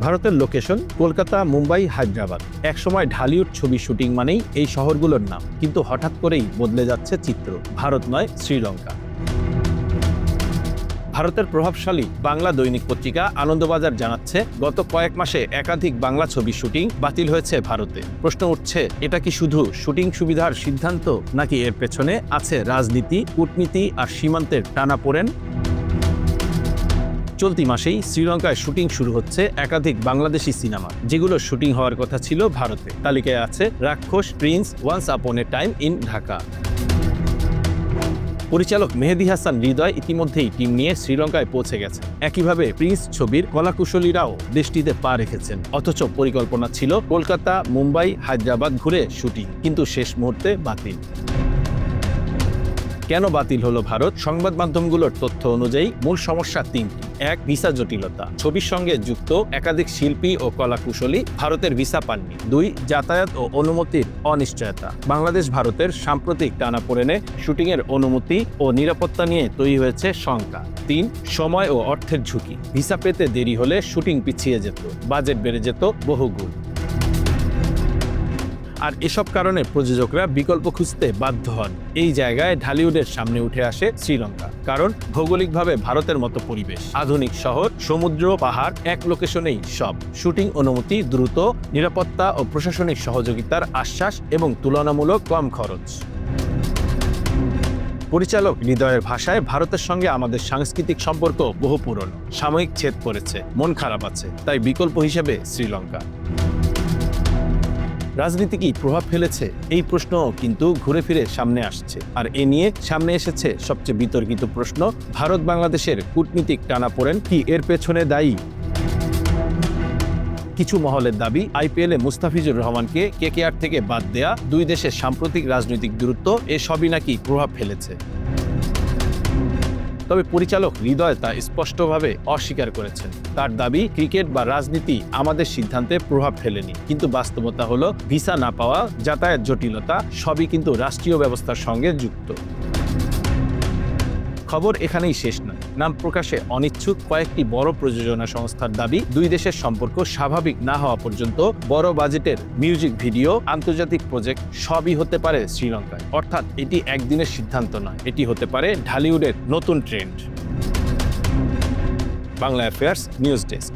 ভারতের লোকেশন কলকাতা, মুম্বাই, হায়দ্রাবাদ। একসময় ঢালিউড ছবি শুটিং মানেই এই শহরগুলোর নাম। কিন্তু হঠাৎ করেই বদলে যাচ্ছে চিত্র। ভারত নয়, শ্রীলঙ্কা। ভারতের প্রভাবশালী বাংলা দৈনিক পত্রিকা আনন্দবাজার জানাচ্ছে, গত কয়েক মাসে একাধিক বাংলা ছবি শুটিং বাতিল হয়েছে ভারতে। প্রশ্ন উঠছে, এটা কি শুধু শুটিং সুবিধার সিদ্ধান্ত নাকি এর পেছনে আছে রাজনীতি, কূটনীতি আর সীমান্তের টানাপোড়েন চলতি মাসেই শ্রীলঙ্কায় শুটিং শুরু হচ্ছে একাধিক বাংলাদেশি সিনেমা যেগুলোর শুটিং হওয়ার কথা ছিল ভারতে। তালিকায় আছে রাক্ষস Prince once upon A time in Dhaka. পরিচালক মেহেদি হাসান হৃদয় ইতিমধ্যেই টিম নিয়ে শ্রীলঙ্কায় পৌঁছে গেছে। একইভাবে প্রিন্স ছবির কলাকুশলীরাও দেশটিতে পা রেখেছেন। অথচ পরিকল্পনা ছিল কলকাতা, মুম্বাই, হায়দ্রাবাদ ঘুরে শুটিং, কিন্তু শেষ মুহূর্তে বাতিল। কেন বাতিল হলো ভারত? সংবাদ মাধ্যমগুলোর তথ্য অনুযায়ী মূল সমস্যা তিনটি। এক, ভিসা জটিলতা। ছবির সঙ্গে যুক্ত একাধিক শিল্পী ও কলাকুশলী ভারতের ভিসা পাননি। দুই, যাতায়াত ও অনুমতির অনিশ্চয়তা। বাংলাদেশ ভারতের সাম্প্রতিক টানাপোড়েনে শুটিংয়ের অনুমতি ও নিরাপত্তা নিয়ে তৈরি হয়েছে শঙ্কা। তিন, সময় ও অর্থের ঝুঁকি। ভিসা পেতে দেরি হলে শুটিং পিছিয়ে যেত। বাজেট বেড়ে যেত বহুগুণ। আর এসব কারণে প্রযোজকরা বিকল্প খুঁজতে বাধ্য হন। এই জায়গায় ঢালিউডের সামনে উঠে আসে শ্রীলঙ্কা, কারণ ভৌগোলিকভাবে ভারতের মতো পরিবেশ। আধুনিক শহর, সমুদ্র, পাহাড়, এক লোকেশনেই সব। শুটিং অনুমতি দ্রুত, নিরাপত্তা ও প্রশাসনিক সহযোগিতার আশ্বাস এবং তুলনামূলক কম খরচ। পরিচালক হৃদয়ের ভাষায় ভারতের সঙ্গে আমাদের সাংস্কৃতিক সম্পর্ক বহু পুরনো। সাময়িক ছেদ পড়েছে, মন খারাপ আছে, তাই বিকল্প হিসেবে শ্রীলঙ্কা। রাজনীতি কি প্রভাব ফেলেছে এই প্রশ্ন কিন্তু ঘুরে ফিরে সামনে আসছে। আর এ নিয়ে সামনে এসেছে সবচেয়ে বিতর্কিত প্রশ্ন, ভারত বাংলাদেশের কূটনীতিক টানাপোড়েন কি এর পেছনে দায়ী? কিছু মহলের দাবি, আইপিএলে মুস্তাফিজুর রহমানকে কেকেআর থেকে বাদ দেয়া, দুই দেশের সাম্প্রতিক রাজনৈতিক দূরত্ব এ সবই নাকি প্রভাব ফেলেছে। তবে পরিচালক হৃদয় তা স্পষ্টভাবে অস্বীকার করেছেন। তার দাবি, ক্রিকেট বা রাজনীতি আমাদের সিদ্ধান্তে প্রভাব ফেলেনি। কিন্তু বাস্তবতা হলো, ভিসা না পাওয়া, যাতায়াত জটিলতা, সবই কিন্তু রাষ্ট্রীয় ব্যবস্থার সঙ্গে যুক্ত। খবর এখানেই শেষ নয়। নাম প্রকাশে অনিচ্ছুক কয়েকটি বড় প্রযোজনা সংস্থার দাবি, দুই দেশের সম্পর্ক স্বাভাবিক না হওয়া পর্যন্ত বড় বাজেটের মিউজিক ভিডিও, আন্তর্জাতিক প্রজেক্ট সবই হতে পারে শ্রীলঙ্কায়। অর্থাৎ এটি একদিনের সিদ্ধান্ত নয়, এটি হতে পারে ঢালিউডের নতুন trend. Bangla affairs news desk.